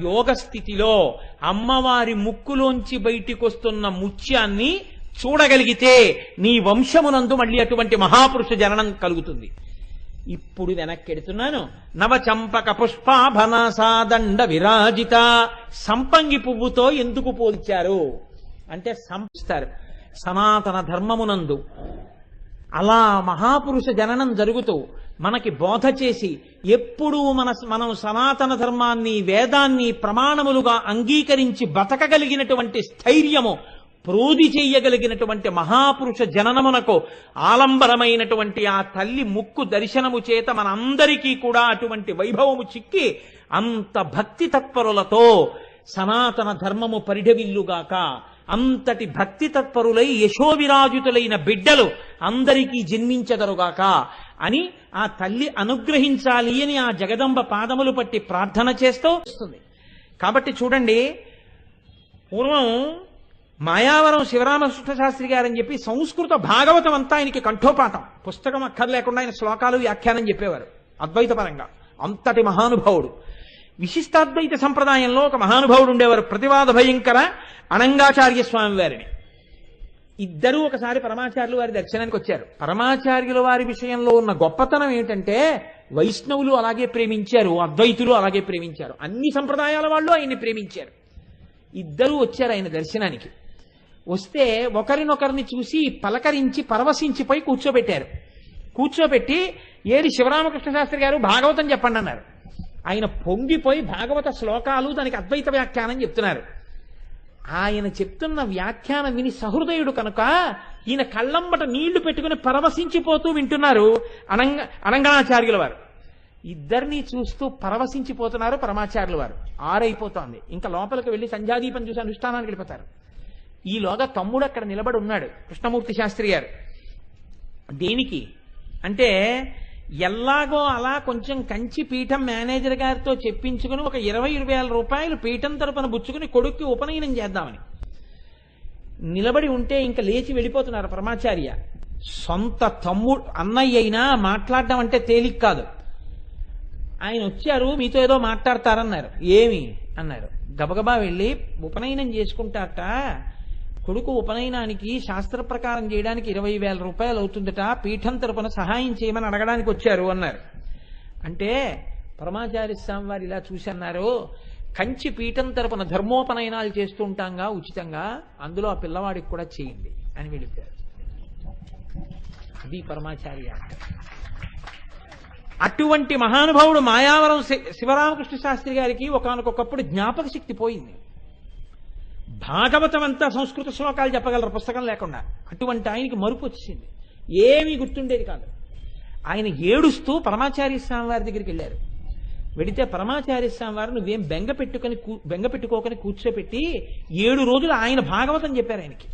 యోగ స్థితిలో అమ్మవారి ముక్కులోంచి బయటికొస్తున్న ముత్యాన్ని చూడగలిగితే నీ వంశమునందు మళ్ళీ అటువంటి మహాపురుష జననం కలుగుతుంది. ఇప్పుడు వెనక్కెడుతున్నాను. నవచంపక పుష్పాభనాసాదండ విరాజిత. సంపంగి పువ్వుతో ఎందుకు పోల్చారు? అంటే సంపిస్తారు. సనాతన ధర్మమునందు. అలా మహాపురుష జననం జరుగుతూ మనకి బోధ చేసి ఎప్పుడూ మన మనం సనాతన ధర్మాన్ని వేదాన్ని ప్రమాణములుగా అంగీకరించి బతకగలిగినటువంటి స్థైర్యము ప్రోధి చెయ్యగలిగినటువంటి మహాపురుష జననమునకు ఆలంబరమైనటువంటి ఆ తల్లి ముక్కు దర్శనము చేత మనందరికీ కూడా అటువంటి వైభవము చిక్కి అంత భక్తి తత్పరులతో సనాతన ధర్మము పరిఢవిల్లుగాక అంతటి భక్తి తత్పరులై యశోవిరాజితులైన బిడ్డలు అందరికీ జన్మించదరుగాక అని ఆ తల్లి అనుగ్రహించాలి అని ఆ జగదంబ పాదములు పట్టి ప్రార్థన చేస్తూ వస్తుంది. కాబట్టి చూడండి పూర్వం మాయావరం శివరామకృష్ణ శాస్త్రి గారని చెప్పి సంస్కృత భాగవతం అంతా ఆయనకి కంఠోపాఠం. పుస్తకం అక్కర్లేకుండా ఆయన శ్లోకాలు వ్యాఖ్యానం చెప్పేవారు అద్వైత పరంగా అంతటి మహానుభావుడు. విశిష్టాద్వైత సంప్రదాయంలో ఒక మహానుభావుడు ఉండేవారు ప్రతివాద భయంకర అనంగాచార్య స్వామి వారిని ఇద్దరూ ఒకసారి పరమాచార్యులు వారి దర్శనానికి వచ్చారు. పరమాచార్యుల వారి విషయంలో ఉన్న గొప్పతనం ఏమిటంటే వైష్ణవులు అలాగే ప్రేమించారు అద్వైతులు అలాగే ప్రేమించారు. అన్ని సంప్రదాయాల వాళ్ళు ఆయన్ని ప్రేమించారు. ఇద్దరూ వచ్చారు ఆయన దర్శనానికి. వస్తే ఒకరినొకరిని చూసి పలకరించి పరవశించిపోయి కూర్చోబెట్టారు. కూర్చోబెట్టి ఏది శివరామకృష్ణ శాస్త్రి గారు భాగవతం చెప్పండి అన్నారు ఆయన పొంగిపోయి భాగవత శ్లోకాలు దానికి అద్వైత వ్యాఖ్యానం చెప్తున్నారు. ఆయన చెప్తున్న వ్యాఖ్యానం విని సహృదయుడు కనుక ఈయన కళ్ళంబట నీళ్ళు పెట్టుకుని పరవశించిపోతూ వింటున్నారు అనంగ అనంగనాచార్యుల వారు. ఇద్దరినీ చూస్తూ పరవశించిపోతున్నారు పరమాచార్యుల వారు. ఆరైపోతోంది. ఇంకా లోపలికి వెళ్ళి సంధ్యాదీపం చూసి అనుష్ఠానానికి వెళ్ళిపోతారు. ఈలోగా తమ్ముడు అక్కడ నిలబడి ఉన్నాడు కృష్ణమూర్తి శాస్త్రి గారు. దేనికి? అంటే ఎల్లాగో అలా కొంచెం కంచి పీఠం మేనేజర్ గారితో చెప్పించుకుని ఒక ఇరవై వేల రూపాయలు పీఠం తరపున బుచ్చుకుని కొడుక్కి ఉపనయనం చేద్దామని. నిలబడి ఉంటే ఇంకా లేచి వెళ్ళిపోతున్నారు పరమాచార్య. సొంత తమ్ముడు అన్నయ్య అయినా మాట్లాడడం అంటే తేలిక కాదు. ఆయన వచ్చారు మీతో ఏదో మాట్లాడతారన్నారు. ఏమి? అన్నారు. గబగబా వెళ్ళి ఉపనయనం చేసుకుంటారట. కొడుకు ఉపనయనానికి శాస్త్ర ప్రకారం చేయడానికి ఇరవై వేల రూపాయలు అవుతుందట పీఠం తరపున సహాయం చేయమని అడగడానికి వచ్చారు అన్నారు. అంటే పరమాచార్య స్వామి వారు ఇలా చూసి అన్నారు కంచి పీఠం తరపున ధర్మోపనయనాలు చేస్తూ ఉంటాంగా ఉచితంగా అందులో ఆ పిల్లవాడికి కూడా చేయండి అని వెళ్ళిపోయారు. అది పరమాచార్య అటువంటి మహానుభావుడు మాయావరం శి- శివరామకృష్ణ శాస్త్రి గారికి ఒకనకొకప్పుడు జ్ఞాపక శక్తి పోయింది. భాగవతం అంతా సంస్కృత శ్లోకాలు చెప్పగలరు పుస్తకం లేకుండా. అటువంటి ఆయనకి మరుపు వచ్చింది ఏమీ గుర్తుండేది కాదు. ఆయన ఏడుస్తూ పరమాచార్య స్వామి వారి దగ్గరికి వెళ్ళారు. వెడితే పరమాచార్య స్వామి వారు నువ్వేం బెంగ పెట్టుకొని బెంగ పెట్టుకోకని కూర్చోపెట్టి ఏడు రోజులు ఆయన భాగవతం చెప్పారు ఆయనకి.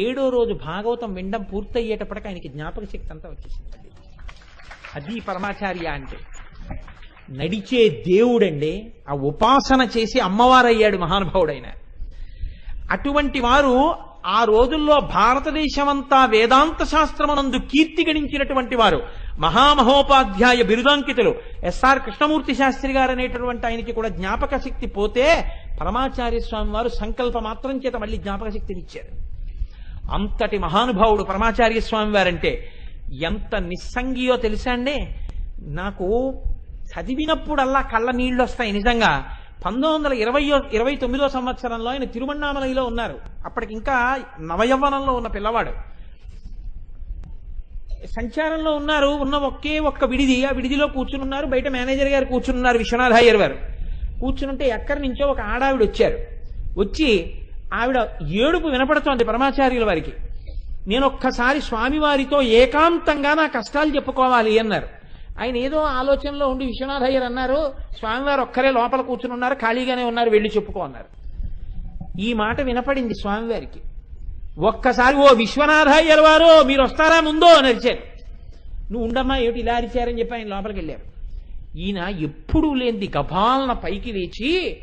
ఏడో రోజు భాగవతం వినడం పూర్తయ్యేటప్పటికి ఆయనకి జ్ఞాపక శక్తి అంతా వచ్చేసింది. అది పరమాచార్య అంటే. నడిచే దేవుడండి ఆ ఉపాసన చేసి అమ్మవారయ్యాడు మహానుభావుడైన. అటువంటి వారు ఆ రోజుల్లో భారతదేశమంతా వేదాంత శాస్త్రమునందు కీర్తి గణించినటువంటి వారు. మహామహోపాధ్యాయ బిరుదాంకితులు. ఎస్ఆర్ కృష్ణమూర్తి శాస్త్రి గారు అనేటటువంటి ఆయనకి కూడా జ్ఞాపక శక్తి పోతే పరమాచార్య స్వామి వారు సంకల్ప మాత్రం చేత మళ్ళీ జ్ఞాపక శక్తిని ఇచ్చారు. అంతటి మహానుభావుడు పరమాచార్య స్వామి వారంటే ఎంత నిస్సంగియో తెలుసా అండి? నాకు చదివినప్పుడల్లా కళ్ళ నీళ్ళు వస్తాయి నిజంగా. పంతొమ్మిది వందల ఇరవై ఇరవై తొమ్మిదో సంవత్సరంలో ఆయన తిరువണ്ണామలైలో ఉన్నారు. అప్పటికి ఇంకా నవయవ్వనంలో ఉన్న పిల్లవాడు సంచారంలో ఉన్నారు ఉన్న ఒకే ఒక్క విడిది. ఆ విడిదిలో కూర్చుని ఉన్నారు బయట మేనేజర్ గారు కూర్చున్నారు విశ్వనాథ అయ్యర్ గారు. కూర్చునుంటే ఎక్కడి నుంచో ఒక ఆడావిడ వచ్చారు. వచ్చి ఆవిడ ఏడుపు వినపడుతోంది పరమాచార్యుల వారికి. నేను ఒక్కసారి స్వామివారితో ఏకాంతంగా నా కష్టాలు చెప్పుకోవాలి అన్నారు. ఆయన ఏదో ఆలోచనలో ఉండి విశ్వనాథ అయ్యర్ అన్నారు స్వామివారు ఒక్కరే లోపల కూర్చుని ఉన్నారు ఖాళీగానే ఉన్నారు వెళ్ళి చెప్పుకో అన్నారు. ఈ మాట వినపడింది స్వామివారికి. ఒక్కసారి ఓ విశ్వనాథ అయ్యర్ వారు మీరు వస్తారా ముందో? అని అరిచారు. నువ్వు ఉండమ్మా ఏమిటి ఇలా అరిచారని చెప్పి ఆయన లోపలికి వెళ్ళారు. ఈయన ఎప్పుడూ లేనిది గభాలన పైకి లేచి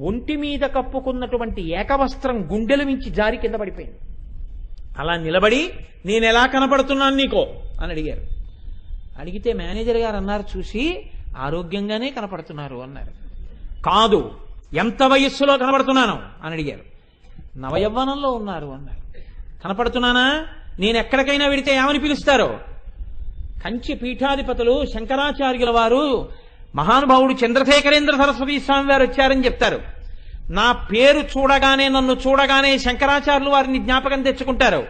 ఒంటి మీద కప్పుకున్నటువంటి ఏకవస్త్రం గుండెల మించి జారి కింద పడిపోయింది. అలా నిలబడి నేను ఎలా కనపడుతున్నాను నీకో? అని అడిగారు. అడిగితే మేనేజర్ గారు అన్నారు చూసి ఆరోగ్యంగానే కనపడుతున్నారు అన్నారు. కాదు ఎంత వయస్సులో కనపడుతున్నాను? అని అడిగారు. నవయవ్వనంలో ఉన్నారు అన్నారు. కనపడుతున్నానా? నేను ఎక్కడికైనా వెడితే ఏమని పిలుస్తారో? కంచి పీఠాధిపతులు శంకరాచార్యుల వారు మహానుభావుడు చంద్రశేఖరేంద్ర సరస్వతి స్వామి వారు వచ్చారని చెప్తారు. నా పేరు చూడగానే నన్ను చూడగానే శంకరాచార్యులు వారిని జ్ఞాపకం తెచ్చుకుంటారు.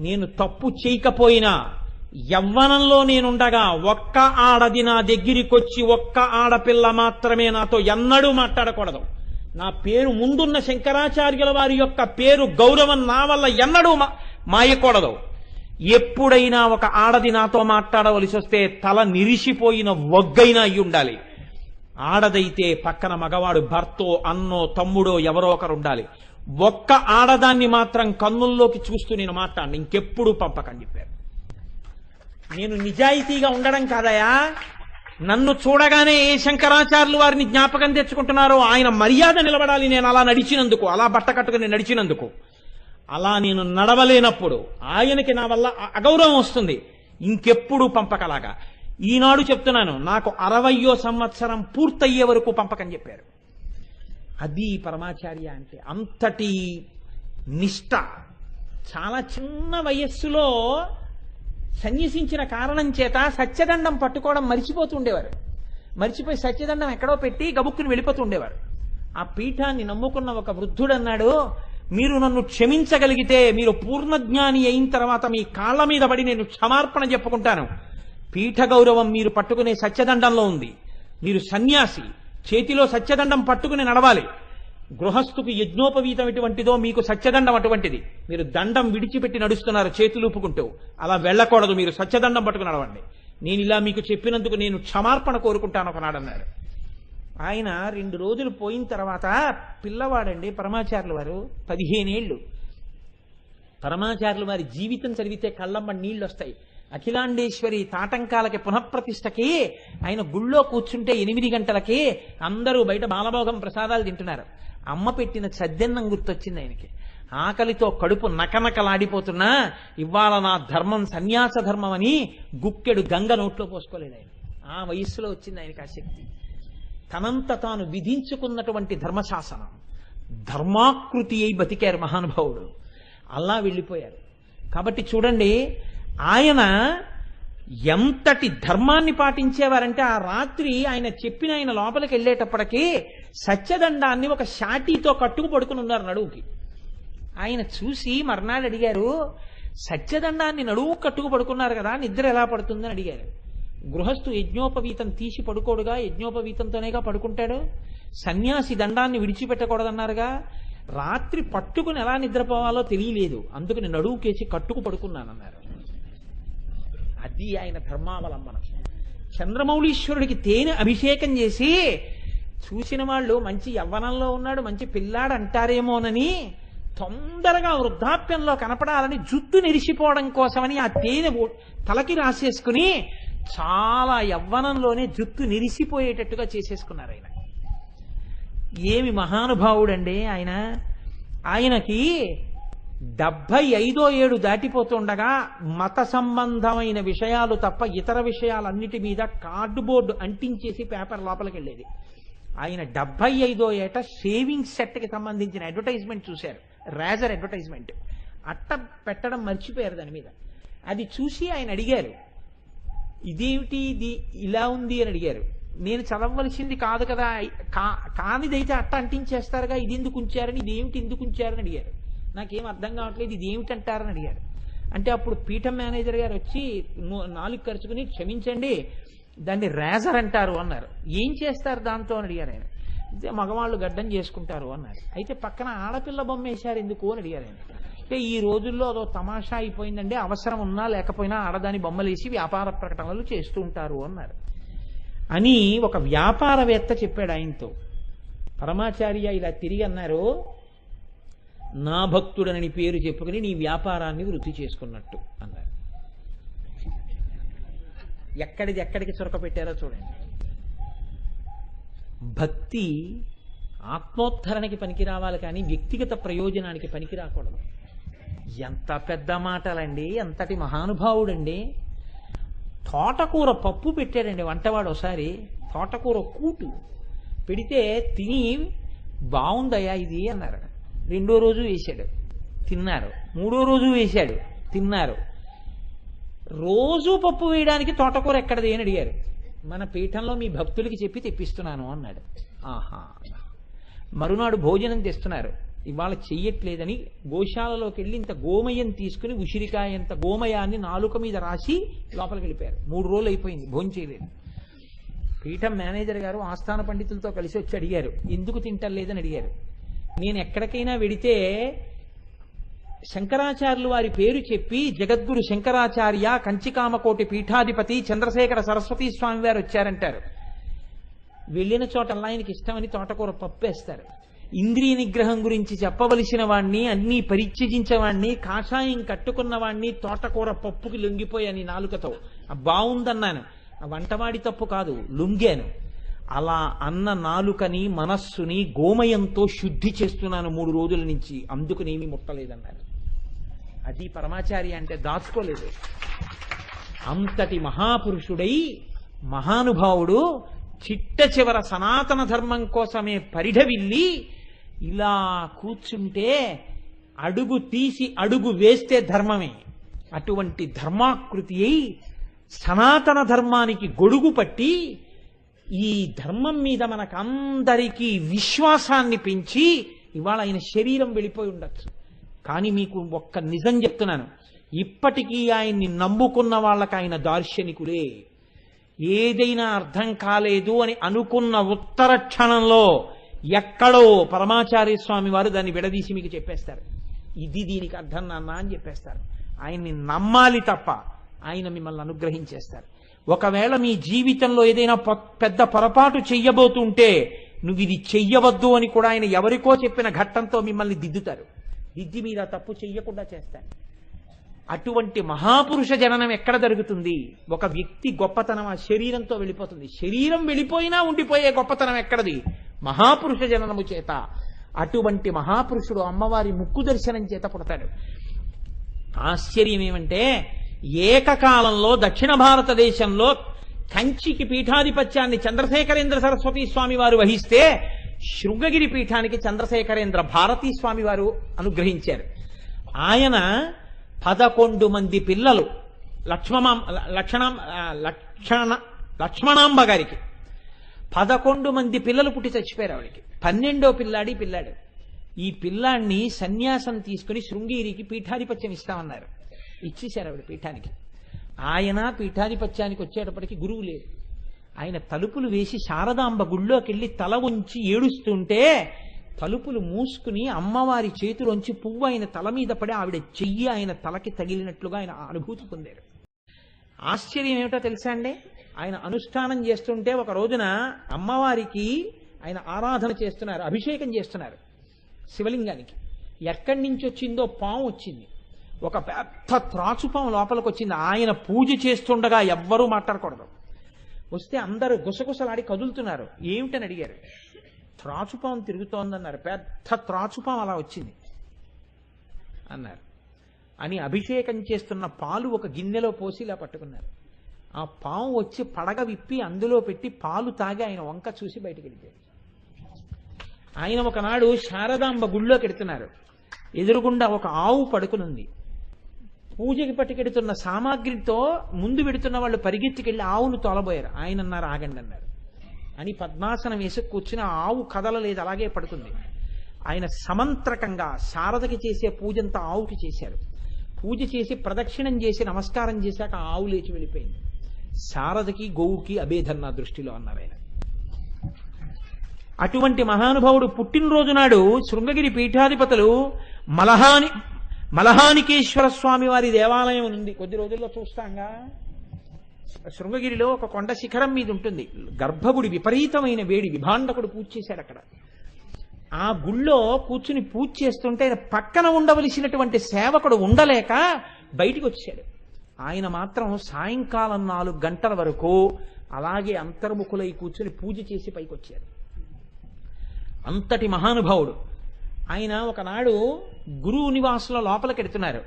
నేను తప్పు చేయకపోయినా యవ్వనంలో నేనుండగా ఒక్క ఆడది నా దగ్గరికొచ్చి ఒక్క ఆడపిల్ల మాత్రమే నాతో ఎన్నడూ మాట్లాడకూడదు. నా పేరు ముందున్న శంకరాచార్యుల వారి యొక్క పేరు గౌరవం నా వల్ల ఎన్నడూ మా- మాయకూడదు. ఎప్పుడైనా ఒక ఆడది నాతో మాట్లాడవలసి వస్తే తల నిరిసిపోయిన ఒగ్గైనా అయి ఉండాలి. ఆడదైతే పక్కన మగవాడు భర్తో అన్నో తమ్ముడో ఎవరో ఒకరు ఉండాలి. ఒక్క ఆడదాన్ని మాత్రం కన్నుల్లోకి చూస్తూ నేను మాట్లాడిన. ఇంకెప్పుడు పంపకని చెప్పారు నేను నిజాయితీగా ఉండడం కాదయా? నన్ను చూడగానే ఏ శంకరాచార్యులు వారిని జ్ఞాపకం తెచ్చుకుంటున్నారో ఆయన మర్యాద నిలబడాలి నేను అలా నడిచినందుకు అలా బట్ట కట్టుకుని నడిచినందుకు. అలా నేను నడవలేనప్పుడు ఆయనకి నా వల్ల అగౌరవం వస్తుంది. ఇంకెప్పుడు పంపకలాగా. ఈనాడు చెప్తున్నాను నాకు అరవయో సంవత్సరం పూర్తయ్యే వరకు పంపకం చెప్పారు. అది పరమాచార్య అంటే అంతటి నిష్ట. చాలా చిన్న వయస్సులో సన్యసించిన కారణం చేత సత్యదండం పట్టుకోవడం మరిచిపోతుండేవారు మరిచిపోయి సత్యదండం ఎక్కడో పెట్టి గబుక్కుని వెళ్ళిపోతుండేవారు ఆ పీఠాన్ని నమ్ముకున్న ఒక వృద్ధుడన్నాడు మీరు నన్ను క్షమించగలిగితే మీరు పూర్ణజ్ఞాని అయిన తర్వాత మీ కాళ్ళ మీద పడి నేను క్షమార్పణ చెప్పుకుంటాను. పీఠ గౌరవం మీరు పట్టుకునే సత్యదండంలో ఉంది. మీరు సన్యాసి చేతిలో సత్యదండం పట్టుకుని నడవాలి. గృహస్థుకు యజ్ఞోపవీతం ఎటువంటిదో మీకు సత్యదండం అటువంటిది. మీరు దండం విడిచిపెట్టి నడుస్తున్నారు చేతులూపుకుంటూ అలా వెళ్ళకూడదు మీరు సత్యదండం పట్టుకుని నడవండి. నేను ఇలా మీకు చెప్పినందుకు నేను క్షమార్పణ కోరుకుంటాను ఒకనాడన్నారు ఆయన రెండు రోజులు పోయిన తర్వాత పిల్లవాడండి పరమాచార్యుల వారు పదిహేనేళ్ళు. పరమాచార్యుల వారి జీవితం చదివితే కళ్ళమ్మ నీళ్ళు వస్తాయి అఖిలాండేశ్వరి తాటంకాలకి పునఃప్రతిష్టకి ఆయన గుళ్ళో కూర్చుంటే ఎనిమిది గంటలకి అందరూ బయట బాలభోగం ప్రసాదాలు తింటున్నారు. అమ్మ పెట్టిన సద్దెన్నం గుర్తొచ్చింది ఆయనకి. ఆకలితో కడుపు నకనకలాడిపోతున్నా ఇవాళ నా ధర్మం సన్యాస ధర్మం అని గుక్కెడు గంగ నోట్లో పోసుకోలేదు ఆయన. ఆ వయస్సులో వచ్చింది ఆయనకి ఆ శక్తి. తనంత తాను విధించుకున్నటువంటి ధర్మశాసనం. ధర్మాకృతి అయి బతికారు మహానుభావుడు. అలా వెళ్ళిపోయారు. కాబట్టి చూడండి ఆయన ఎంతటి ధర్మాన్ని పాటించేవారంటే ఆ రాత్రి ఆయన చెప్పిన ఆయన లోపలికి వెళ్ళేటప్పటికీ సత్యదండాన్ని ఒక షాటీతో కట్టుకు పడుకుని ఉన్నారు నడువుకి. ఆయన చూసి మర్నాడు అడిగారు సత్యదండాన్ని నడువు కట్టుకు పడుకున్నారు కదా నిద్ర ఎలా పడుతుందని అడిగారు. గృహస్థు యజ్ఞోపవీతం తీసి పడుకోడుగా యజ్ఞోపవీతంతోనేగా పడుకుంటాడు. సన్యాసి దండాన్ని విడిచిపెట్టకూడదన్నారుగా. రాత్రి పట్టుకుని ఎలా నిద్రపోవాలో తెలియలేదు. అందుకని నడువు కేసి కట్టుకు పడుకున్నానన్నారు అది ఆయన ధర్మావలంబనం. చంద్రమౌళీశ్వరుడికి తేనె అభిషేకం చేసి చూసిన వాళ్ళు మంచి యవ్వనంలో ఉన్నాడు మంచి పిల్లాడు అంటారేమోనని తొందరగా వృద్ధాప్యంలో కనపడాలని జుట్టు నిరిసిపోవడం కోసమని ఆ తేనె తలకి రాసేసుకుని చాలా యవ్వనంలోనే జుట్టు నిరిసిపోయేటట్టుగా చేసేసుకున్నారు ఆయన. ఏమి మహానుభావుడండి ఆయన. ఆయనకి డెబ్బై ఐదో ఏడు దాటిపోతుండగా మత సంబంధమైన విషయాలు తప్ప ఇతర విషయాలన్నిటి మీద కార్డుబోర్డు అంటించేసి పేపర్ లోపలికి వెళ్ళేది ఆయన డెబ్బై ఐదో ఏట షేవింగ్ సెట్కి సంబంధించిన అడ్వర్టైజ్మెంట్ చూశారు. Razor advertisement. అట్ట పెట్టడం మర్చిపోయారు దాని మీద. అది చూసి ఆయన అడిగారు ఇదేమిటి ఇది? ఇలా ఉంది అని అడిగారు. నేను చదవవలసింది కాదు కదా. కా- కానిదైతే అట్ట అంటించేస్తారుగా ఇది ఎందుకు ఉంచారని ఇది ఏమిటి ఎందుకు ఉంచారని అడిగారు. నాకేం అర్థం కావట్లేదు ఇది ఏమిటి అంటారని అడిగారు. అంటే అప్పుడు పీఠం మేనేజర్ గారు వచ్చి నాలుగు ఖర్చుకుని క్షమించండి దాన్ని రేజర్ అంటారు అన్నారు. ఏం చేస్తారు దాంతో అని అడిగారు ఆయన. అయితే మగవాళ్ళు గడ్డం చేసుకుంటారు అన్నారు. అయితే పక్కన ఆడపిల్ల బొమ్మ వేశారు ఎందుకు అని అడిగారు ఆయన. అంటే ఈ రోజుల్లో అదో తమాషా అయిపోయిందండి. అవసరం ఉన్నా లేకపోయినా ఆడదాని బొమ్మలేసి వ్యాపార ప్రకటనలు చేస్తూ ఉంటారు అన్నారు. అని ఒక వ్యాపారవేత్త చెప్పాడు ఆయనతో. పరమాచార్య ఇలా తిరిగి అన్నారు నా భక్తుడనని పేరు చెప్పుకుని నీ వ్యాపారాన్ని వృద్ధి చేసుకున్నట్టు అన్నారు. ఎక్కడిది ఎక్కడికి చురక పెట్టారో చూడండి. భక్తి ఆత్మోద్ధరణకి పనికి రావాలి కానీ వ్యక్తిగత ప్రయోజనానికి పనికి రాకూడదు ఎంత పెద్ద మాటలండి ఎంతటి మహానుభావుడండి. తోటకూర పప్పు పెట్టాడండి వంటవాడు ఒకసారి. తోటకూర కూటు పెడితే తిని బాగుందయ్యా ఇది అన్నారు. రెండో రోజు వేశాడు. తిన్నారు. మూడో రోజు వేశాడు. తిన్నారు. రోజు పప్పు వేయడానికి తోటకూర ఎక్కడది అని అడిగారు. మన పీఠంలో మీ భక్తులకి చెప్పి తెప్పిస్తున్నాను అన్నాడు. ఆహా. మరునాడు భోజనం తెస్తున్నారు. ఇవాళ చెయ్యట్లేదని గోశాలలోకి వెళ్ళి ఇంత గోమయం తీసుకుని ఉసిరికాయ ఇంత గోమయాన్ని నాలుక మీద రాసి లోపలికి వెళ్ళిపోయారు. మూడు రోజులు అయిపోయింది భోజనం చేయలేదు. పీఠం మేనేజర్ గారు ఆస్థాన పండితులతో కలిసి వచ్చి అడిగారు. ఎందుకు తింటలేదని అడిగారు. నేను ఎక్కడికైనా వెడితే శంకరాచార్యులు వారి పేరు చెప్పి జగద్గురు శంకరాచార్య కంచికామకోటి పీఠాధిపతి చంద్రశేఖర సరస్వతి స్వామి వారు వచ్చారంటారు. వెళ్ళిన చోటల్లా ఆయనకి ఇష్టమని తోటకూర పప్పేస్తారు. ఇంద్రియ నిగ్రహం గురించి చెప్పవలసిన వాణ్ణి అన్నీ పరిత్యజించేవాణ్ణి కాషాయం కట్టుకున్న వాణ్ణి తోటకూర పప్పుకి లొంగిపోయాను ఈ నాలుకతో బాగుందన్నాను ఆ వంటవాడి తప్పు కాదు లొంగాను. అలా అన్న నాలుకని మనస్సుని గోమయంతో శుద్ధి చేస్తున్నాను మూడు రోజుల నుంచి. అందుకునేమీ ముట్టలేదన్నారు అది పరమాచారి అంటే దాచుకోలేదు. అంతటి మహాపురుషుడై మహానుభావుడు చిట్ట చివర సనాతన ధర్మం కోసమే పరిఢవిల్లి ఇలా కూర్చుంటే అడుగు తీసి అడుగు వేస్తే ధర్మమే. అటువంటి ధర్మాకృతి అయి సనాతన ధర్మానికి గొడుగు పట్టి ఈ ధర్మం మీద మనకందరికీ విశ్వాసాన్ని పెంచి ఇవాళ ఆయన శరీరం వెళ్ళిపోయి ఉండొచ్చు. కానీ మీకు ఒక్క నిజం చెప్తున్నాను. ఇప్పటికీ ఆయన్ని నమ్ముకున్న వాళ్ళకి ఆయన దార్శనికులే. ఏదైనా అర్థం కాలేదు అని అనుకున్న ఉత్తర క్షణంలో ఎక్కడో పరమాచార్య స్వామి వారు దాన్ని విడదీసి మీకు చెప్పేస్తారు. ఇది దీనికి అర్థం నాన్న అని చెప్పేస్తారు. ఆయన్ని నమ్మాలి తప్ప ఆయన మిమ్మల్ని అనుగ్రహించేస్తారు. ఒకవేళ మీ జీవితంలో ఏదైనా పెద్ద పొరపాటు చెయ్యబోతుంటే నువ్వు ఇది చెయ్యవద్దు అని కూడా ఆయన ఎవరికో చెప్పిన ఘట్టంతో మిమ్మల్ని దిద్దుతారు. విద్య మీద తప్పు చెయ్యకుండా చేస్తారు అటువంటి మహాపురుష జననం ఎక్కడ జరుగుతుంది? ఒక వ్యక్తి గొప్పతనం ఆ శరీరంతో వెళ్ళిపోతుంది. శరీరం వెళ్ళిపోయినా ఉండిపోయే గొప్పతనం ఎక్కడది? మహాపురుష జననము చేత. అటువంటి మహాపురుషుడు అమ్మవారి ముక్కు దర్శనం చేత పుడతాడు. ఆశ్చర్యం ఏమంటే ఏకకాలంలో దక్షిణ భారతదేశంలో కంచికి పీఠాధిపత్యాన్ని చంద్రశేఖరేంద్ర సరస్వతి స్వామి వారు వహిస్తే శృంగగిరి పీఠానికి చంద్రశేఖరేంద్ర భారతీ స్వామి వారు అనుగ్రహించారు. ఆయన పదకొండు మంది పిల్లలు లక్ష్మమాం లక్షణం లక్షణ లక్ష్మణాంబ గారికి. పదకొండు మంది పిల్లలు పుట్టి చచ్చిపోయారు ఆవిడకి. పన్నెండో పిల్లాడి పిల్లాడు. ఈ పిల్లాడిని సన్యాసం తీసుకుని శృంగేరికి పీఠాధిపత్యం ఇస్తామన్నారు. ఇచ్చేశారు ఆవిడ పీఠానికి. ఆయన పీఠాధిపత్యానికి వచ్చేటప్పటికి గురువు లేదు ఆయన తలుపులు వేసి శారదాంబ గుళ్ళోకి వెళ్ళి తల ఉంచి ఏడుస్తుంటే తలుపులు మూసుకుని అమ్మవారి చేతిలోంచి పువ్వు ఆయన తల మీద పడి ఆవిడ చెయ్యి ఆయన తలకి తగిలినట్లుగా ఆయన అనుభూతి పొందారు. ఆశ్చర్యం ఏమిటో తెలుసా అండి? ఆయన అనుష్ఠానం చేస్తుంటే ఒక రోజున అమ్మవారికి ఆయన ఆరాధన చేస్తున్నారు అభిషేకం చేస్తున్నారు శివలింగానికి. ఎక్కడి నుంచి వచ్చిందో పాము వచ్చింది. ఒక పెద్ద త్రాచుపాము లోపలికి వచ్చింది. ఆయన పూజ చేస్తుండగా ఎవ్వరూ మాట్లాడకూడదు. వస్తే అందరూ గుసగుసలాడి కదులుతున్నారు. ఏమిటని అడిగారు. త్రాచుపాం తిరుగుతోందన్నారు. పెద్ద త్రాచుపాం అలా వచ్చింది అన్నారు. అని అభిషేకం చేస్తున్న పాలు ఒక గిన్నెలో పోసి ఇలా పట్టుకున్నారు. ఆ పాము వచ్చి పడగ విప్పి అందులో పెట్టి పాలు తాగి ఆయన వంక చూసి బయటికి వెళ్ళిపోయారు ఆయన ఒకనాడు శారదాంబ గుళ్ళోకి ఎడుతున్నారు ఎదురుగుండా ఒక ఆవు పడుకునుంది. పూజకి పట్టుకెడుతున్న సామాగ్రితో ముందు పెడుతున్న వాళ్ళు పరిగెత్తికెళ్ళి ఆవును తొలబోయారు. ఆయన అన్నారు ఆగండి అన్నారు. అని పద్మాసనం వేసి కూర్చుని ఆ ఆవు కదలలేదు అలాగే పడుకుంది. ఆయన సమంత్రకంగా శారదకి చేసే పూజంతా ఆవుకి చేశారు. పూజ చేసి ప్రదక్షిణం చేసి నమస్కారం చేశాక ఆవు లేచి వెళ్ళిపోయింది. శారదకి గోవుకి అభేదం నా దృష్టిలో అన్నారు ఆయన. అటువంటి మహానుభావుడు పుట్టినరోజు నాడు శృంగగిరి పీఠాధిపతులు మలహాని మలహానికేశ్వర స్వామి వారి దేవాలయం ఉంది. కొద్ది రోజుల్లో చూస్తాంగా. శృంగగిరిలో ఒక కొండ శిఖరం మీద ఉంటుంది. గర్భగుడి విపరీతమైన వేడి విభాండకుడు పూజ చేశాడు అక్కడ. ఆ గుళ్ళో కూర్చుని పూజ చేస్తుంటే పక్కన ఉండవలసినటువంటి సేవకుడు ఉండలేక బయటికి వచ్చాడు. ఆయన మాత్రం సాయంకాలం నాలుగు గంటల వరకు అలాగే అంతర్ముఖులై కూర్చుని పూజ చేసి పైకి వచ్చాడు అంతటి మహానుభావుడు. ఆయన ఒకనాడు గురువు నివాసుల లోపలికి ఎడుతున్నారు.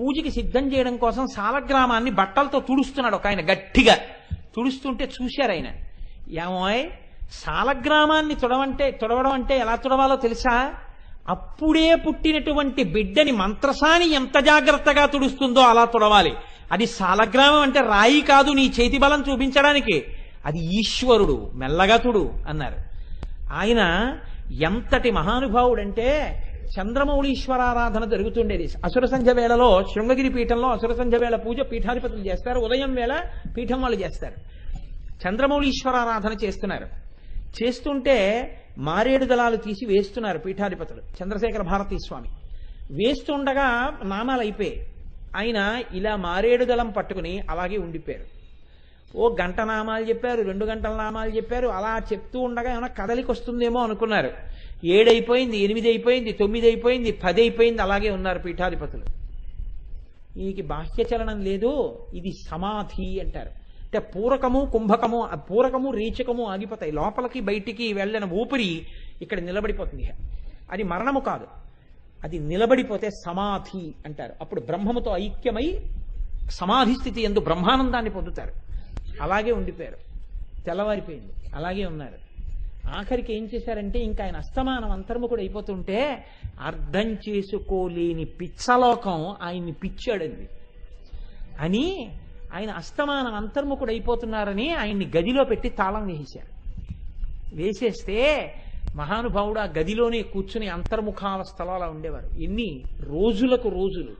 పూజకి సిద్ధం చేయడం కోసం సాలగ్రామాన్ని బట్టలతో తుడుస్తున్నాడు ఒక ఆయన గట్టిగా. తుడుస్తుంటే చూశారు ఆయన. ఏమోయ్ సాలగ్రామాన్ని తుడవంటే తుడవడం అంటే ఎలా తుడవాలో తెలుసా? అప్పుడే పుట్టినటువంటి బిడ్డని మంత్రసాని ఎంత జాగ్రత్తగా తుడుస్తుందో అలా తుడవాలి. అది సాలగ్రామం అంటే రాయి కాదు నీ చేతి బలం చూపించడానికి. అది ఈశ్వరుడు మెల్లగా తుడు అన్నారు. ఆయన ఎంతటి మహానుభావుడంటే చంద్రమౌళీశ్వరారాధన జరుగుతుండేది. అసుర సంధ్య వేళలో శృంగగిరి పీఠంలో అసుర సంధ్య వేళ పూజ పీఠాధిపతులు చేస్తారు. ఉదయం వేళ పీఠం వాళ్ళు చేస్తారు. చంద్రమౌళీశ్వరారాధన చేస్తున్నారు. చేస్తుంటే మారేడు దళాలు తీసి వేస్తున్నారు పీఠాధిపతులు. చంద్రశేఖర భారతీ స్వామి. వేస్తుండగా నామాలు అయిపోయాయి. ఆయన ఇలా మారేడు దళం పట్టుకుని అలాగే ఉండిపోయారు. ఓ గంట నామాలు చెప్పారు రెండు గంటల నామాలు చెప్పారు అలా చెప్తూ ఉండగా ఏమైనా కదలికి వస్తుందేమో అనుకున్నారు. ఏడైపోయింది ఎనిమిది అయిపోయింది తొమ్మిది అయిపోయింది పది అయిపోయింది అలాగే ఉన్నారు పీఠాధిపతులు. ఈయనకి బాహ్యచలనం లేదు ఇది సమాధి అంటారు. అంటే పూరకము కుంభకము పూరకము రీచకము ఆగిపోతాయి. లోపలికి బయటికి వెళ్ళిన ఊపిరి ఇక్కడ నిలబడిపోతుంది అది మరణము కాదు. అది నిలబడిపోతే సమాధి అంటారు. అప్పుడు బ్రహ్మముతో ఐక్యమై సమాధి స్థితి ఎందు బ్రహ్మానందాన్ని పొందుతారు. అలాగే ఉండిపోయారు. తెల్లవారిపోయింది. అలాగే ఉన్నారు. ఆఖరికి ఏం చేశారంటే ఇంకా ఆయన అస్తమానం అంతర్ముఖుడు అయిపోతుంటే అర్థం చేసుకోలేని పిచ్చలోకం ఆయన్ని పిచ్చాడండి. అని ఆయన అస్తమానం అంతర్ముఖుడు అయిపోతున్నారని ఆయన్ని గదిలో పెట్టి తాళం వేసేశారు. వేసేస్తే మహానుభావుడు ఆ గదిలోనే కూర్చుని అంతర్ముఖావస్థలో అలా ఉండేవారు. ఎన్ని రోజులకు రోజులు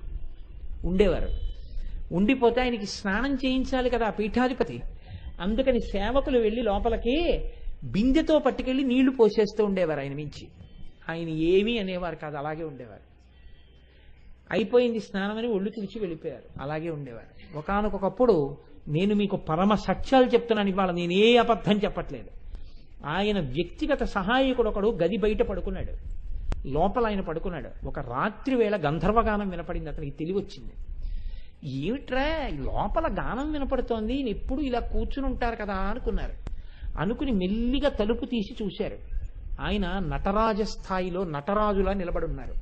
ఉండేవారు. ఉండిపోతే ఆయనకి స్నానం చేయించాలి కదా పీఠాధిపతి. అందుకని సేవకులు వెళ్ళి లోపలికి బిందెతో పట్టుకెళ్ళి నీళ్ళు పోసేస్తూ ఉండేవారు ఆయన మించి. ఆయన ఏమీ అనేవారు కాదు అలాగే ఉండేవారు. అయిపోయింది స్నానం అని ఒళ్ళు తుడిచి వెళ్ళిపోయారు అలాగే ఉండేవారు. ఒకానొకప్పుడు నేను మీకు పరమ సత్యాలు చెప్తున్నాను ఇవాళ నేను ఏ అబద్ధం చెప్పట్లేదు. ఆయన వ్యక్తిగత సహాయకుడు ఒకడు గది బయట పడుకున్నాడు. లోపల ఆయన పడుకున్నాడు. ఒక రాత్రి వేళ గంధర్వగానం వినపడింది అతనికి తెలివి వచ్చింది ఏమిట్రా? లోపల గానం వినపడుతోంది. ఈయన ఎప్పుడు ఇలా కూర్చుని ఉంటారు కదా అనుకున్నారు. అనుకుని మెల్లిగా తలుపు తీసి చూశారు. ఆయన నటరాజ స్థాయిలో నటరాజులా నిలబడి ఉన్నారు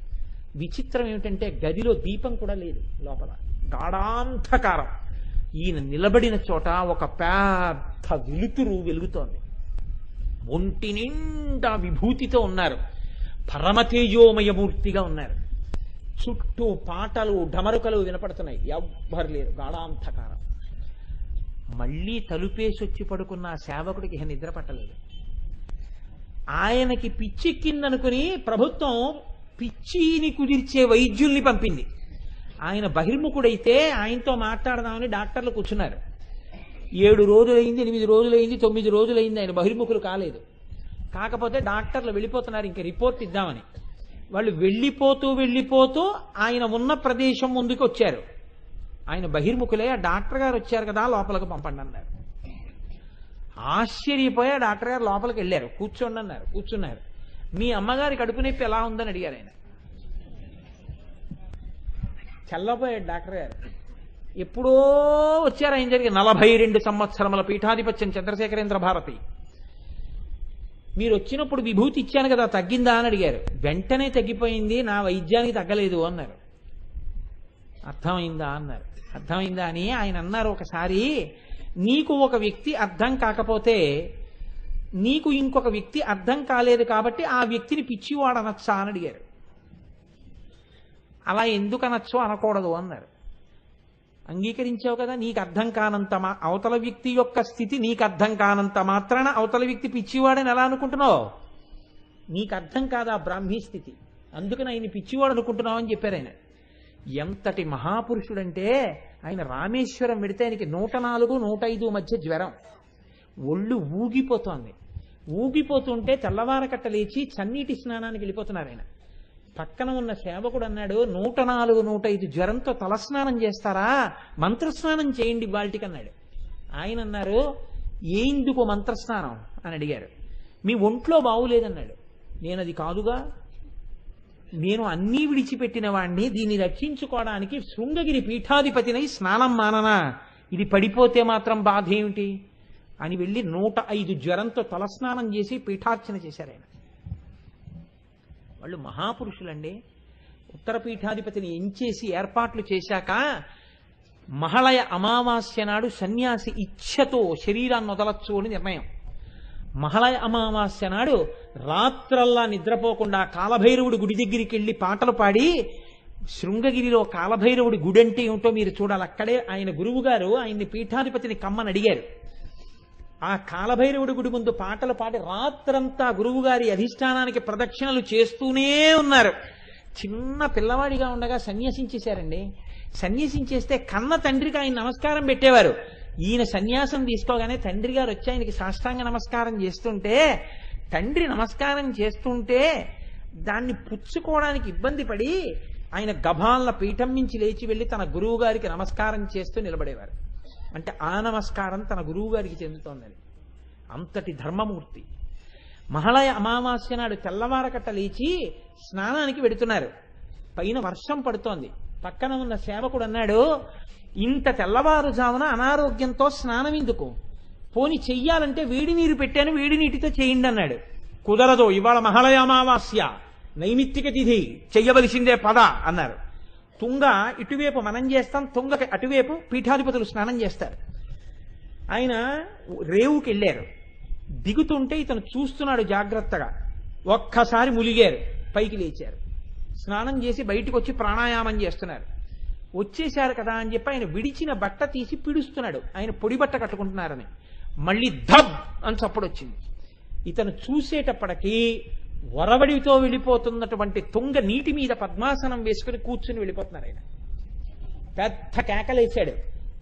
విచిత్రం ఏమిటంటే గదిలో దీపం కూడా లేదు లోపల. గాఢాంధకారం. ఈయన నిలబడిన చోట ఒక పెద్ద వెలుతురు వెలుగుతోంది. ఒంటి నిండా విభూతితో ఉన్నారు. పరమతేజోమయమూర్తిగా ఉన్నారు. చుట్టూ పాటలు ఢమరుకలు వినపడుతున్నాయి. ఎవ్వరు లేరు. గాఢాంధకారం. మళ్ళీ తలుపేసి వచ్చి పడుకున్న సేవకుడికి ఇహ నిద్ర పట్టలేదు. ఆయనకి పిచ్చెక్కిందనుకుని ప్రభుత్వం పిచ్చిని కుదిర్చే వైద్యుల్ని పంపింది. ఆయన బహిర్ముఖుడైతే ఆయనతో మాట్లాడదామని డాక్టర్లు కూర్చున్నారు. ఏడు రోజులైంది ఎనిమిది రోజులైంది తొమ్మిది రోజులైంది ఆయన బహిర్ముఖులు కాలేదు. కాకపోతే డాక్టర్లు వెళ్ళిపోతున్నారు ఇంకా రిపోర్ట్ ఇద్దామని. వాళ్ళు వెళ్ళిపోతూ వెళ్ళిపోతూ ఆయన ఉన్న ప్రదేశం ముందుకు వచ్చారు. ఆయన బహిర్ముఖులే ఆ డాక్టర్ గారు వచ్చారు కదా లోపలికి పంపండి అన్నారు. ఆశ్చర్యపోయి ఆ డాక్టర్ గారు లోపలికి వెళ్ళారు. కూర్చోండి అన్నారు. కూర్చున్నారు. మీ అమ్మగారి కడుపు నొప్పి ఎలా ఉందని అడిగారు ఆయన. చల్లపోయాడు డాక్టర్ గారు. ఎప్పుడో వచ్చారు ఆయన జరిగి నలభై రెండు సంవత్సరముల పీఠాధిపత్యం చంద్రశేఖరేంద్ర భారతి. మీరు వచ్చినప్పుడు విభూతి ఇచ్చాను కదా తగ్గిందా అని అడిగారు. వెంటనే తగ్గిపోయింది నా వైద్యానికి తగ్గలేదు అన్నారు. అర్థమైందా అన్నారు. అర్థమైందా అని ఆయన అన్నారు ఒకసారి నీకు ఒక వ్యక్తి అర్థం కాకపోతే నీకు ఇంకొక వ్యక్తి అర్థం కాలేదు కాబట్టి ఆ వ్యక్తిని పిచ్చివాడనొచ్చా అని అడిగారు. అలా ఎందుకు అనొచ్చు అనకూడదు అన్నారు. అంగీకరించావు కదా నీకు అర్థం కానంత మా అవతల వ్యక్తి యొక్క స్థితి నీకు అర్థం కానంత మాత్రాన అవతల వ్యక్తి పిచ్చివాడని ఎలా అనుకుంటున్నావు? నీకు అర్థం కాదా బ్రాహ్మీ స్థితి? అందుకని ఆయన పిచ్చివాడు అనుకుంటున్నావు అని చెప్పారు ఆయన. ఎంతటి మహాపురుషుడంటే ఆయన రామేశ్వరం పెడితే ఆయనకి నూట నాలుగు నూట ఐదు మధ్య జ్వరం. ఒళ్ళు ఊగిపోతోంది. ఊగిపోతుంటే తెల్లవారకట్ట లేచి చన్నీటి స్నానానికి వెళ్ళిపోతున్నారు ఆయన. పక్కన ఉన్న సేవకుడు అన్నాడు నూట నాలుగు నూట ఐదు జ్వరంతో తలస్నానం చేస్తారా? మంత్రస్నానం చేయండి బాల్టికి అన్నాడు. ఆయన అన్నారు ఏందుకు మంత్రస్నానం? అని అడిగారు. మీ ఒంట్లో బాగులేదన్నాడు. నేను అది కాదుగా. నేను అన్నీ విడిచిపెట్టిన వాణ్ణి దీన్ని రక్షించుకోవడానికి శృంగగిరి పీఠాధిపతినై స్నానం మాననా? ఇది పడిపోతే మాత్రం బాధ ఏమిటి అని వెళ్ళి నూట ఐదు జ్వరంతో తలస్నానం చేసి పీఠార్చన చేశారు ఆయన. వాళ్ళు మహాపురుషులండి. ఉత్తర పీఠాధిపతిని ఎంచేసి ఏర్పాట్లు చేశాక మహళయ అమావాస్య నాడు సన్యాసి ఇచ్ఛతో శరీరాన్ని వదలచ్చు అని నిర్ణయం. మహళయ అమావాస్య నాడు రాత్రల్లా నిద్రపోకుండా కాలభైరవుడి గుడి దగ్గరికి వెళ్ళి పాటలు పాడి శృంగగిరిలో కాలభైరవుడి గుడి అంటే ఏమిటో మీరు చూడాలి. అక్కడే ఆయన గురువుగారు ఆయన్ని పీఠాధిపతిని కమ్మని అడిగారు. ఆ కాలభైరవుడి గుడి ముందు పాటలు పాడి రాత్రంతా గురువుగారి అధిష్టానానికి ప్రదక్షిణలు చేస్తూనే ఉన్నారు. చిన్న పిల్లవాడిగా ఉండగా సన్యాసించేశారండి. సన్యాసించేస్తే కన్న తండ్రికి ఆయన నమస్కారం పెట్టేవారు. ఈయన సన్యాసం తీసుకోగానే తండ్రి గారు వచ్చి ఆయనకి సాష్టాంగ నమస్కారం చేస్తుంటే తండ్రి నమస్కారం చేస్తుంటే దాన్ని పుచ్చుకోవడానికి ఇబ్బంది పడి ఆయన గభాల పీఠం నుంచి లేచి వెళ్ళి తన గురువు గారికి నమస్కారం చేస్తూ నిలబడేవారు. అంటే ఆ నమస్కారం తన గురువు గారికి చెందుతోందని. అంతటి ధర్మమూర్తి. మహళయ అమావాస్య నాడు తెల్లవారకట్ట లేచి స్నానానికి వెడుతున్నారు. పైన వర్షం పడుతోంది. పక్కన ఉన్న సేవకుడు అన్నాడు ఇంత తెల్లవారుజామున అనారోగ్యంతో స్నానం ఎందుకు? పోని చెయ్యాలంటే వేడి నీరు పెట్టాను వేడి నీటితో చేయండి అన్నాడు. కుదరదు ఇవాళ మహళయ అమావాస్య. నైమిత్తిక తిథి. చెయ్యవలసిందే పద అన్నారు. తుంగ ఇటువైపు మనం చేస్తాం తుంగకి అటువైపు పీఠాధిపతులు స్నానం చేస్తారు. ఆయన రేవుకి వెళ్ళారు. దిగుతుంటే ఇతను చూస్తున్నాడు జాగ్రత్తగా. ఒక్కసారి ములిగారు పైకి లేచారు. స్నానం చేసి బయటకు వచ్చి ప్రాణాయామం చేస్తున్నారు. వచ్చేశారు కదా అని చెప్పి ఆయన విడిచిన బట్ట తీసి పిడుస్తున్నాడు. ఆయన పొడి బట్ట కట్టుకుంటున్నారని. మళ్ళీ ధబ్ అని చప్పుడు వచ్చింది. ఇతను చూసేటప్పటికీ వరవడితో వెళ్ళిపోతున్నటువంటి తుంగ నీటి మీద పద్మాసనం వేసుకుని కూర్చుని వెళ్ళిపోతున్నారు ఆయన. పెద్ద కేకలేశాడు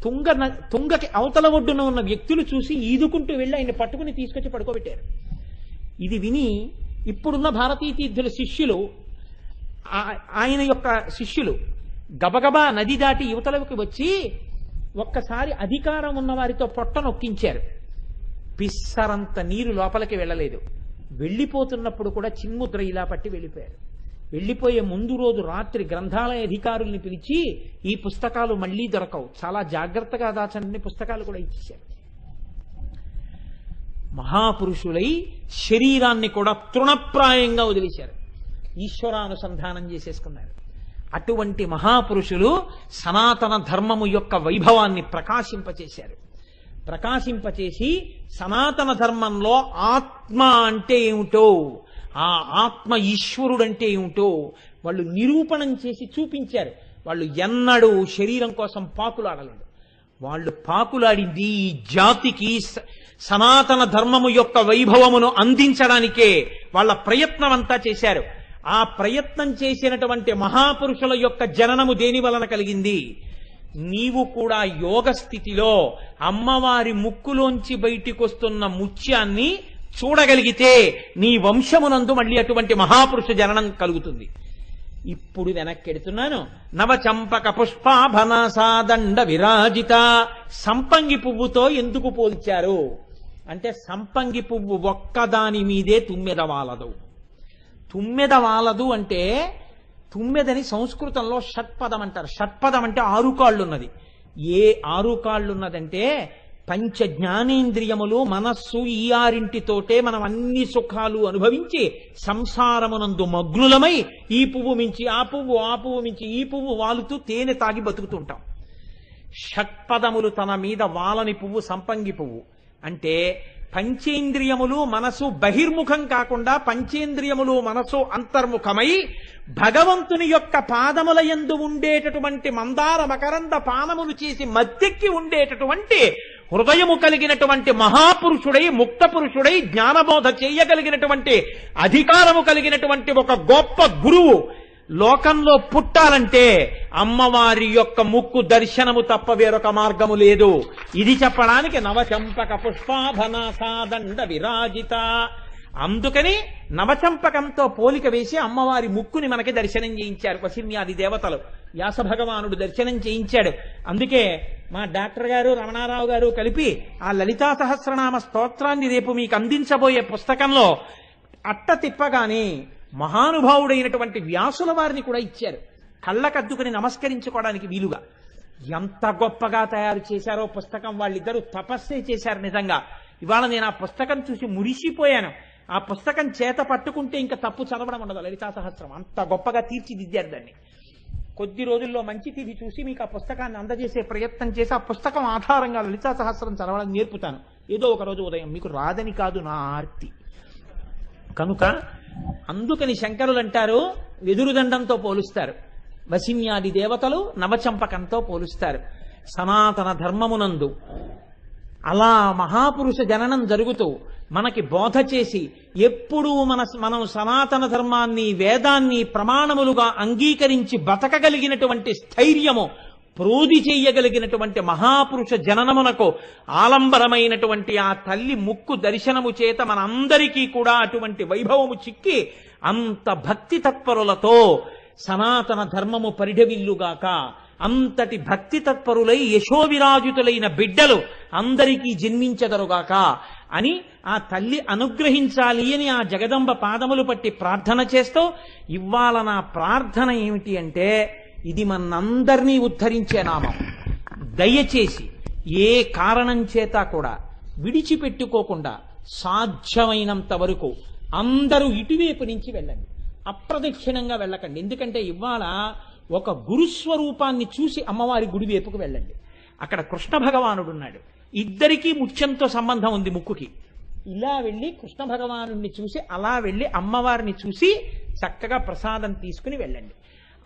తుంగ న- తుంగకి అవతల ఒడ్డున ఉన్న వ్యక్తులు చూసి ఈదుకుంటూ వెళ్ళి ఆయన పట్టుకుని తీసుకొచ్చి పడుకోబెట్టారు. ఇది విని ఇప్పుడున్న భారతీయ తీర్థుల శిష్యులు ఆ- ఆయన యొక్క శిష్యులు గబగబా నది దాటి యువతలకు వచ్చి ఒక్కసారి అధికారం ఉన్న వారితో పొట్ట నొక్కించారు. పిస్సరంత నీరు లోపలికి వెళ్ళలేదు. వెళ్ళిపోతున్నప్పుడు కూడా చిన్ముద్ర ఇలా పట్టి వెళ్ళిపోయారు. వెళ్ళిపోయే ముందు రోజు రాత్రి గ్రంథాలయ అధికారుల్ని పిలిచి ఈ పుస్తకాలు మళ్ళీ దొరకవు. చాలా జాగ్రత్తగా దాచండి పుస్తకాలు కూడా ఇచ్చేశారు. మహాపురుషులై శరీరాన్ని కూడా తృణప్రాయంగా వదిలేశారు. ఈశ్వరానుసంధానం చేసేసుకున్నారు. అటువంటి మహాపురుషులు సనాతన ధర్మము యొక్క వైభవాన్ని ప్రకాశింపచేశారు. ప్రకాశింపచేసి సనాతన ధర్మంలో ఆత్మ అంటే ఏమిటో ఆ ఆత్మ ఈశ్వరుడంటే ఏమిటో వాళ్ళు నిరూపణం చేసి చూపించారు. వాళ్ళు ఎన్నడూ శరీరం కోసం పాకులాడలేదు. వాళ్ళు పాకులాడింది ఈ జాతికి స- సనాతన ధర్మము యొక్క వైభవమును అందించడానికే వాళ్ళ ప్రయత్నం అంతా చేశారు. ఆ ప్రయత్నం చేసినటువంటి మహాపురుషుల యొక్క జననము దేని వలన కలిగింది? నీవు కూడా యోగ స్థితిలో అమ్మవారి ముక్కులోంచి బయటికొస్తున్న ముత్యాన్ని చూడగలిగితే నీ వంశమునందు మళ్ళీ అటువంటి మహాపురుష జననం కలుగుతుంది. ఇప్పుడు వెనక్కెడుతున్నాను. నవచంపక పుష్పాభనాసాదండ విరాజిత. సంపంగి పువ్వుతో ఎందుకు పోల్చారు? అంటే సంపంగి పువ్వు ఒక్కదాని మీదే తుమ్మెద వాలదు తుమ్మెద వాలదు అంటే తుమ్మెదని సంస్కృతంలో షట్పదం అంటారు. షట్పదం అంటే ఆరు కాళ్ళు ఉన్నది ఏ ఆరు కాళ్ళు ఉన్నదంటే పంచ జ్ఞానేంద్రియములు మనస్సు ఈ ఆరింటితోటే మనం అన్ని సుఖాలు అనుభవించి సంసారమునందు మగ్నులమై ఈ పువ్వు మించి ఆ పువ్వు ఆ పువ్వు మించి ఈ పువ్వు వాలుతూ తేనె తాగి బతుకుతుంటాం. షట్పదములు తన మీద వాలని పువ్వు సంపంగి పువ్వు. అంటే పంచేంద్రియములు మనసు బహిర్ముఖం కాకుండా పంచేంద్రియములు మనసు అంతర్ముఖమై భగవంతుని యొక్క పాదముల యందు ఉండేటటువంటి మందార మకరంద పానములు చేసి మద్దెక్కి ఉండేటటువంటి హృదయము కలిగినటువంటి మహాపురుషుడై ముక్త పురుషుడై జ్ఞానబోధ చేయగలిగినటువంటి అధికారము కలిగినటువంటి ఒక గొప్ప గురువు లోకంలో పుట్టాలంటే అమ్మవారి యొక్క ముక్కు దర్శనము తప్ప వేరొక మార్గము లేదు. ఇది చెప్పడానికి నవచంపక పుష్పాభనాసాదండ విరాజిత. అందుకని నవచంపకంతో పోలిక వేసి అమ్మవారి ముక్కుని మనకి దర్శనం చేయించారు వసిన్యాది దేవతలు. వ్యాస భగవానుడు దర్శనం చేయించాడు. అందుకే మా డాక్టర్ గారు రమణారావు గారు కలిపి ఆ లలితా సహస్రనామ స్తోత్రాన్ని రేపు మీకు అందించబోయే పుస్తకంలో అట్ట తిప్పగానే మహానుభావుడైనటువంటి వ్యాసుల వారిని కూడా ఇచ్చారు. కళ్ళకద్దుకుని నమస్కరించుకోవడానికి వీలుగా. ఎంత గొప్పగా తయారు చేశారో పుస్తకం వాళ్ళిద్దరూ తపస్సే చేశారు నిజంగా. ఇవాళ నేను ఆ పుస్తకం చూసి మురిసిపోయాను. ఆ పుస్తకం చేత పట్టుకుంటే ఇంకా తప్పు చదవడం ఉండదు. లలితా సహస్రం అంత గొప్పగా తీర్చిదిద్దారు దాన్ని. కొద్ది రోజుల్లో మంచి తిథి చూసి మీకు ఆ పుస్తకాన్ని అందజేసే ప్రయత్నం చేసి ఆ పుస్తకం ఆధారంగా లలితా సహస్రం చదవడం నేర్పుతాను. ఏదో ఒక రోజు ఉదయం. మీకు రాదని కాదు నా ఆర్తి. కనుక అందుకని శంకరులు అంటారు వెదురుదండంతో పోలుస్తారు. వసిన్యాది దేవతలు నవచంపకంతో పోలుస్తారు. సనాతన ధర్మమునందు అలా మహాపురుష జననం జరుగుతూ మనకి బోధ చేసి ఎప్పుడూ మన మనం సనాతన ధర్మాన్ని వేదాన్ని ప్రమాణములుగా అంగీకరించి బతకగలిగినటువంటి స్థైర్యము ప్రోది చెయ్యగలిగినటువంటి మహాపురుష జననమునకు ఆలంబరమైనటువంటి ఆ తల్లి ముక్కు దర్శనము చేత మనందరికీ కూడా అటువంటి వైభవము చిక్కి అంత భక్తి తత్పరులతో సనాతన ధర్మము పరిఢవిల్లుగాక అంతటి భక్తి తత్పరులై యశోవిరాజుతులైన బిడ్డలు అందరికీ జన్మించదరుగాక అని ఆ తల్లి అనుగ్రహించాలి అని ఆ జగదంబ పాదములు పట్టి ప్రార్థన చేస్తూ ఇవ్వాల నా ప్రార్థన ఏమిటి అంటే ఇది మనందరినీ ఉద్ధరించే నామం. దయచేసి ఏ కారణం చేత కూడా విడిచిపెట్టుకోకుండా సాధ్యమైనంత వరకు అందరూ ఇటువైపు నుంచి వెళ్ళండి. అప్రదక్షిణంగా వెళ్ళకండి. ఎందుకంటే ఇవాళ ఒక గురుస్వరూపాన్ని చూసి అమ్మవారి గుడి వైపుకు వెళ్ళండి. అక్కడ కృష్ణ భగవానుడు ఉన్నాడు ఇద్దరికీ ముత్యంతో సంబంధం ఉంది ముక్కుకి. ఇలా వెళ్ళి కృష్ణ భగవానుడిని చూసి అలా వెళ్ళి అమ్మవారిని చూసి చక్కగా ప్రసాదం తీసుకుని వెళ్ళండి.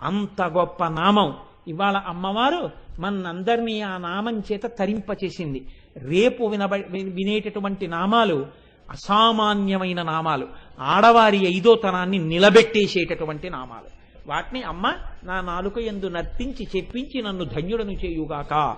అంత గొప్ప నామం. ఇవాళ అమ్మవారు మనందరినీ ఆ నామం చేత తరింపచేసింది. రేపు వినబ వినేటటువంటి నామాలు అసామాన్యమైన నామాలు. ఆడవారి ఐదోతనాన్ని నిలబెట్టేసేటటువంటి నామాలు. వాటిని అమ్మ నా నాలుక ఎందు నర్తించి చెప్పించి నన్ను ధన్యుడను చేయుగాక.